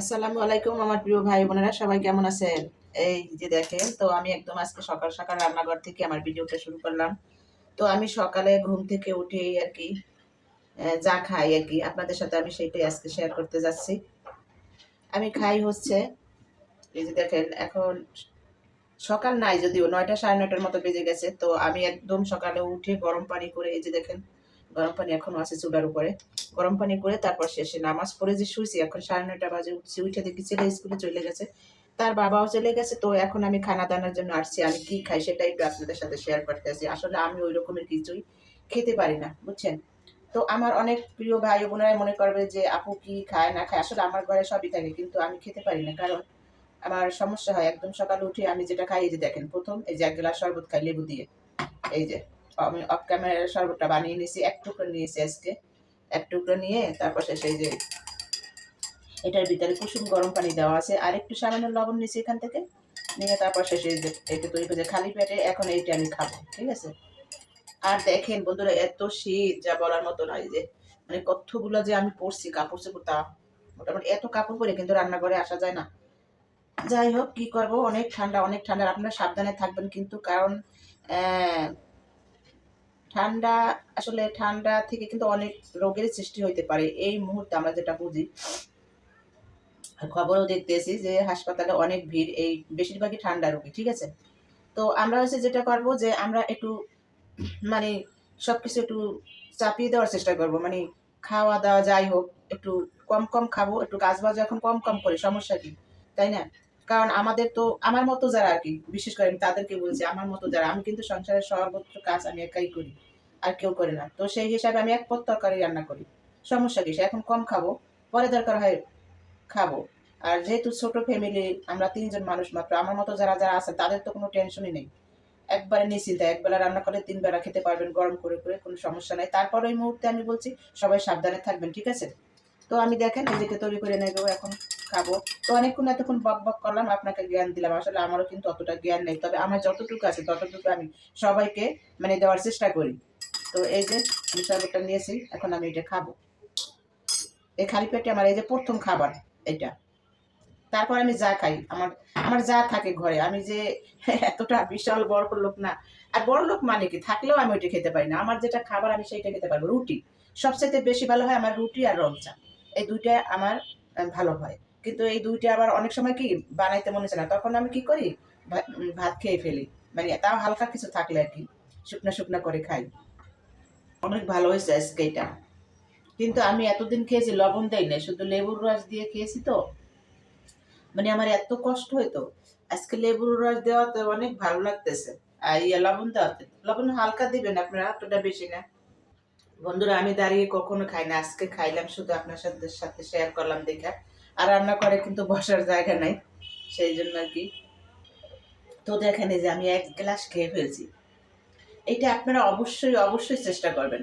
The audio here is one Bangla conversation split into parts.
আসসালামু আলাইকুম আমার প্রিয় ভাই বোনেরা, সবাই কেমন আছেন? এই যে দেখেন, তো আমি একদম আজকে সকাল সকাল রান্নাঘর থেকে আমার ভিডিওটা শুরু করলাম। তো আমি সকালে ঘুম থেকে উঠেই আর কি যা খাই আর কি। আপনাদের সাথে আমি সেইটাই আজকে শেয়ার করতে যাচ্ছি। আমি খাই হচ্ছে, এই যে দেখেন, এখন সকাল নাই যদিও, নয়টা সাড়ে নয়টার মতো বেজে গেছে। তো আমি একদম সকালে উঠে গরম পানি করে, এই যে দেখেন, গরম পানি এখনও আছে চুলার উপরে। গরম পানি করে তারপর শেষে নামাজ পড়ে যে শুয়েছি, এখন সাড়ে নয়টা বাজে, উঠছি, উঠে দেখি ছেলে স্কুলে চলে গেছে। তার বাবাও চলে গেছে, তো এখন আমি খানা দানার জন্য আসছি, আমি কি খাই সেটা একটু আপনাদের সাথে শেয়ার করতে আসি। আসলে আমি ওই রকমের কিছুই খেতে পারি না, বুঝছেন? তো আমার অনেক প্রিয় ভাই বোনেরাই মনে করবে যে, আপু কি খায়, না খায়? আসলে আমার ঘরে সবই থাকে, কিন্তু আমি খেতে পারি না, কারণ আমার সমস্যা হয়। একদম সকালে উঠে আমি যেটা খাই, এই যে দেখেন, প্রথম এই যে এক গ্লাস শরবত খাই, লেবু দিয়ে। এই যে, আমি অফ ক্যামেরার শরবতটা বানিয়ে নিয়েছি, এক টুকরো নিয়েছি আজকে। এক টুকরো নিয়ে তারপর শেষে যে এটার ভিতরে কুসুম গরম পানি দেওয়া আছে। আর একটু সামান্য লবণ নিয়েছি এখান থেকে। নিয়ে তারপর শেষে যে এটা তৈরি করে খালি পেটে এখন এইটা আমি খাব, ঠিক আছে? আর দেখেন বন্ধুরা, এত শীত, যা বলার মতো নয় যে মানে কতগুলো যে আমি পরছি কাপড় চোপড় তা। মোটামুটি এত কাপড় পরে কিন্তু রান্নাঘরে আসা যায় না। যাই হোক, কি করব? অনেক ঠান্ডা অনেক ঠান্ডা। আপনারা সাবধানে থাকবেন কিন্তু, কারণ ঠান্ডা, আসলে ঠান্ডা থেকে কিন্তু অনেক রোগের সৃষ্টি হইতে পারে। এই মুহূর্তে আমরা যেটা বুঝি, খবরও দেখতেছি যে হাসপাতালে অনেক ভিড়, এই বেশিরভাগই ঠান্ডা রোগী, ঠিক আছে? তো আমরা হচ্ছে যেটা করব যে আমরা একটু মানে সবকিছু একটু চাপিয়ে দেওয়ার চেষ্টা করব। মানে খাওয়া দাওয়া যাই হোক, একটু কম কম খাব, একটু কাজ বাজ এখন কম কম করে, সমস্যা কি? তাই না? কারণ আমাদের তো, আমার মতো যারা আর কি, বিশেষ করে আমি তাদেরকে বলছি, আমার মতো যারা, আমি কিন্তু সংসারের সর্বোচ্চ কাজ আমি একাই করি, আর কেউ করে না। তো সেই হিসাবে আমি এক পদ তরকারি রান্না করি। সমস্যা কিসে এখন কম খাব, পরে দরকার হয় খাব। আর যেহেতু ছোট ফ্যামিলি আমরা তিনজন মানুষ মাত্র, আমার মতো যারা যারা আছে, তাদের তো কোনো টেনশনই নেই। একবারে নিশ্চিন্তে, একবেলা রান্না করে তিন বেলা খেতে পারবেন, গরম করে করে, কোনো সমস্যা নাই। তারপর ওই মুহূর্তে আমি বলছি, সবাই সাবধানে থাকবেন, ঠিক আছে? তো আমি দেখেন, নিজেকে তৈরি করে নেব এখন। খাব। তো অনেকক্ষণ এতক্ষণ বক বক করলাম, আপনাকে জ্ঞান দিলাম। আসলে আমারও কিন্তু অতটা জ্ঞান নেই। তবে আমার যতটুকু আছে, ততটুকু আমি সবাইকে মানে দেওয়ার চেষ্টা করি। তো এই যে, আমি শরবতটা নিয়েছি, এখন আমি এটা খাব। এই খালি পেটে আমার এই যে প্রথম খাবার, এটা। তারপর আমি যা খাই, আমার আমার যা থাকে ঘরে। আমি যে এতটা বিশাল বড় লোক না। আর বড় লোক মানে কি? থাকলেও আমি ওইটা খেতে পারি না। আমার যেটা খাবার, আমি সেইটা খেতে পারব। রুটি। সবচেয়ে বেশি ভালো হয় আমার রুটি আর রং চা এই দুইটা আমার ভালো হয়। কিন্তু এই দুইটা আবার অনেক সময় কি বানাইতে মনে হচ্ছে না। তখন আমি কি করি? ভাত খেয়ে ফেলি। মানে তাও হালকা কিছু থাকলে আর কি, শুকনা শুকনা করে খাই। অনেক ভালো হয়েছে আজকে এটা। কিন্তু আমি এতদিন খেয়েছি, লবণ দেই না শুধু লেবুর রস দিয়ে খেয়েছি তো। মানে আমার এত কষ্ট হইতো। আজকে লেবুর রস দেওয়াতে অনেক ভালো লাগতেছে। আর ইয়ে লবণ দেওয়াতে। লবণ হালকা দিবেন আপনারা অতটা বেশি না। বন্ধুরা, আমি দাঁড়িয়ে কখনো খাই না। আজকে খাইলাম শুধু আপনার সাথে সাথে শেয়ার করলাম দেখা। আর রান্না করে কিন্তু বসার জায়গা নাই, সেই জন্য আর কি। তো দেখেন এই যে আমি এক গ্লাস খেয়ে ফেলছি। এটা আপনারা অবশ্যই অবশ্যই চেষ্টা করবেন।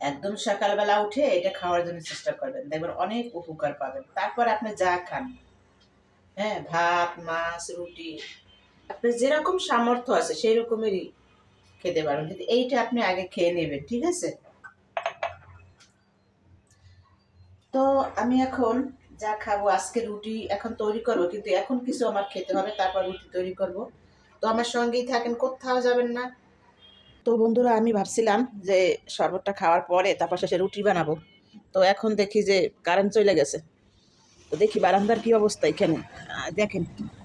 একদম সকালবেলা উঠে এটা খাওয়ার জন্য চেষ্টা করবেন। দেখবেন অনেক উপকার পাবেন। তারপর আপনি যা খান হ্যাঁ ভাত, মাছ, রুটি, আপনার যেরকম সামর্থ্য আছে সেই রকমেরই খেতে পারবেন কিন্তু এইটা আপনি আগে খেয়ে নেবেন, ঠিক আছে? তো আমি এখন যা খাব, আজকে রুটি এখন তৈরি করব, কিন্তু এখন কিছু আমার খেতে হবে, তারপর রুটি তৈরি করব। তো আমার সঙ্গেই থাকেন, কোথাও যাবেন না। তো বন্ধুরা, আমি ভাবছিলাম যে শরবতটা খাওয়ার পরে তারপর শেষে রুটি বানাবো। তো এখন দেখি যে কারেন্ট চলে গেছে। তো দেখি বারান্দার কি অবস্থা এখানে। দেখেন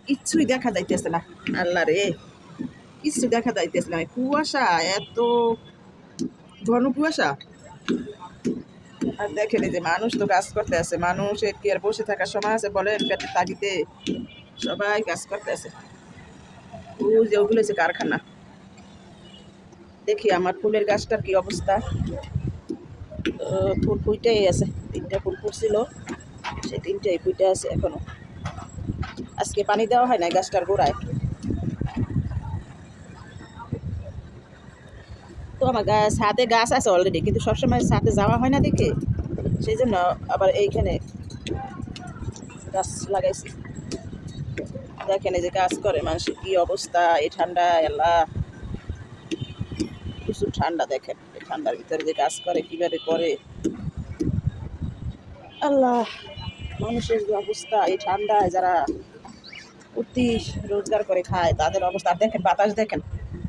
কিচ্ছুই দেখা যাইতেছে না। আল্লাহ রে কিচ্ছু দেখা যাইতেছে না। কুয়াশা, এত ঘন কুয়াশা। আর দেখেন যে মানুষ তো কাজ করতে আছে, মানুষের কি আর বসে থাকার সময় আছে বলেন পেটের তাগিতে সবাই কাজ করতে আছে। ওই যে ওগুলো হচ্ছে কারখানা। দেখি আমার ফুলের গাছটার কি অবস্থা। ফুল ফুইটাই আছে, তিনটা ফুল ফুটছিল, সেই তিনটাই ফুইটে আছে এখনও। আজকে পানি দেওয়া হয় না গাছটার গোড়ায়? তো আমার ছাদে গাছ আছে অলরেডি কিন্তু সবসময় ছাদে যাওয়া হয় না দেখে। সেই জন্য আবার এইখানে গাছ লাগাইছি। দেখেন এই যে কাজ করে, মানুষের কি অবস্থা, এই ঠান্ডা এলা প্রচুর ঠান্ডা দেখেন, এই ঠান্ডার ভিতরে যে কাজ করে, কীভাবে করে। আল্লাহ, মানুষের যে অবস্থা, এই ঠান্ডায় যারা অতি রোজগার করে খায়, তাদের অবস্থা। দেখেন বাতাস, দেখেন।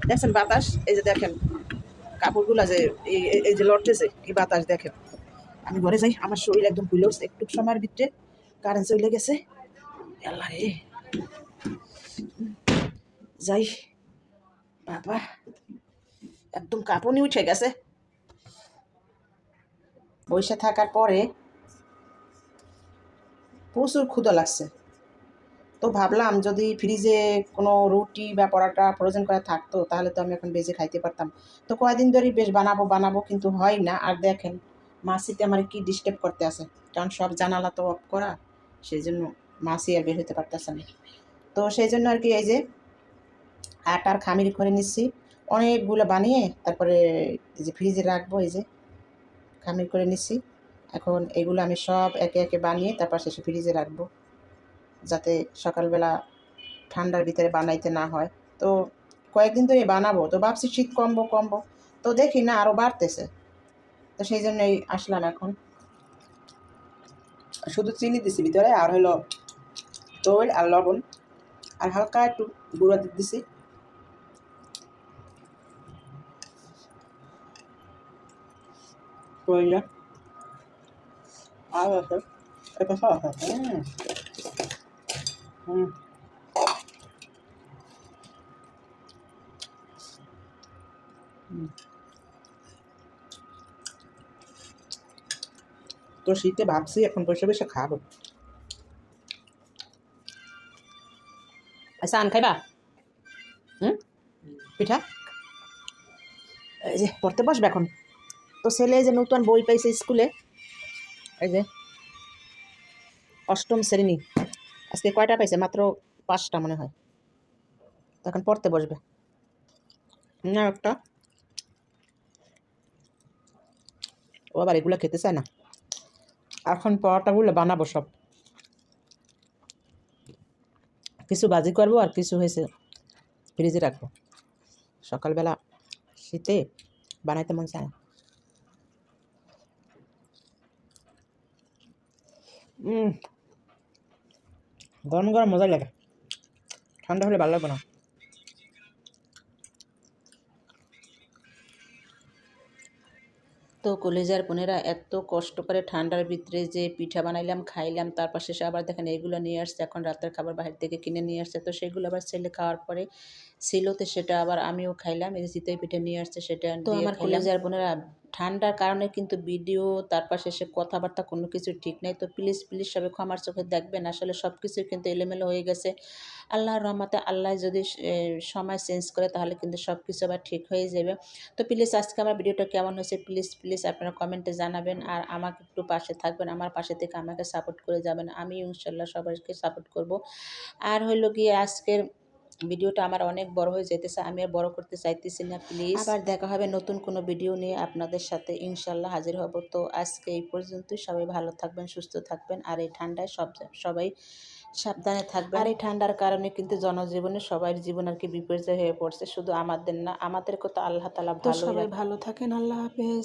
দেখছেন বাতাস, এই যে দেখেন। কাপড়গুলা যে এই যে লড়তেছে কি বাতাস দেখেন। আমি ঘরে যাই, আমার শরীর একদম ভুলে উঠছে। একটু সময়ের ভিতরে কারেন্ট চলে গেছে। আল্লাহ রে। যাই। বাবা, একদম কাঁপুনি উঠে গেছে। বসে থাকার পরে প্রচুর ক্ষুধা লাগছে। তো ভাবলাম যদি ফ্রিজে কোনো রুটি বা পরোটা ফ্রোজেন করা থাকতো, তাহলে তো আমি এখন বেজে খাইতে পারতাম। তো কয়দিন ধরেই বেশ বানাবো বানাবো কিন্তু হয় না। আর দেখেন, মাসিতে আমার কি ডিস্টার্ব করতে আছে? কারণ সব জানালা তো অফ করা সেই জন্য মাসি আর বের হতে পারতেছে না। তো সেই জন্য আর কি এই যে আটার খামির করে নিচ্ছি, অনেকগুলো বানিয়ে তারপরে এই যে ফ্রিজে রাখব, এই যে খামির করে নিচ্ছি। এখন এগুলো আমি সব একে একে বানিয়ে তারপর শেষে ফ্রিজে রাখব। যাতে সকালবেলা ঠান্ডার ভিতরে বানাইতে না হয়। তো কয়েকদিন ধরে বানাবো। তো ভাবছি শীত কমবো কমবো। তো দেখি না আরও বাড়তেছে। তো সেই জন্যই আসলাম এখন। শুধু চিনি দিছি ভিতরে, আর হলো তৈল আর লবণ। আর হালকা একটু গুঁড়ো দিয়ে দিছি। আর আছে। এটা আছে। হুম। তো শীতে ভাবছি এখন বসে বসে খাব। আচ্ছা আন খাইবা? হুম? পিঠা? এই যে, পড়তে বসবে এখন। তো ছেলে যে নতুন বই পাইছে স্কুলে, এই যে, অষ্টম শ্রেণি। আজকে কয়টা পাইছে? মাত্র পাঁচটা মনে হয়। তখন পড়তে বসবে। না, একটা। ও আবার এগুলো খেতে চায় না। এখন পরোটাগুলো বানাবো সব। কিছু বাজি করব আর কিছু হয়েছে ফ্রিজে রাখব। সকালবেলা শীতে বানাইতে মন চায় হুম গরম গরম মজাই লাগে। ঠান্ডা হলে ভালো লাগবে না? তো কলেজার বোনেরা এত কষ্ট করে ঠান্ডার ভিতরে যে পিঠা বানাইলাম খাইলাম তার পাশে সে আবার দেখেন এগুলো নিয়ে আসছে এখন রাতের খাবার বাইরে থেকে কিনে নিয়ে আসছে। তো সেগুলো আবার ছেলে খাওয়ার পরে ছিল তো সেটা আবার আমিও খাইলাম এই যে চিতই পিঠা নিয়ে আসছে সেটা তো আমার কলেজার বোনেরা ঠান্ডার কারণে কিন্তু ভিডিও, তার পাশে সে কথাবার্তা কোনো কিছু ঠিক নেই। তো প্লিজ প্লিজ সবাই ক্ষমার চোখে দেখবেন। আসলে সব কিছুই কিন্তু এলোমেলো হয়ে গেছে। আল্লাহর রহমতে আল্লাহ যদি সময় চেঞ্জ করে তাহলে কিন্তু সব কিছু আবার ঠিক হয়ে যাবে। তো প্লিজ, আজকে আমার ভিডিওটা কেমন হয়েছে প্লিজ প্লিজ আপনারা কমেন্টে জানাবেন। আর আমাকে একটু পাশে থাকবেন, আমার পাশে থেকে আমাকে সাপোর্ট করে যাবেন। আমি ইনশাল্লাহ সবাইকে সাপোর্ট করব। আর হইল গিয়ে আজকের ভিডিওটা আমার অনেক বড় হয়ে যেতেছে আমি আর বড় করতে চাইতেছি না প্লিজ আবার দেখা হবে নতুন কোনো ভিডিও নিয়ে আপনাদের সাথে ইনশাল্লাহ হাজির হব। তো আজকে এই পর্যন্তই সবাই ভালো থাকবেন সুস্থ থাকবেন আর এই ঠান্ডায় সব সবাই সাবধানে থাকবেন। আর এই ঠান্ডার কারণে কিন্তু জনজীবনে সবার জীবন আর কি বিপর্যয় হয়ে পড়ছে শুধু আমাদের না আমাদেরকে তো আল্লাহ তালা ভালো সবাই ভালো থাকেন আল্লাহ হাফেজ।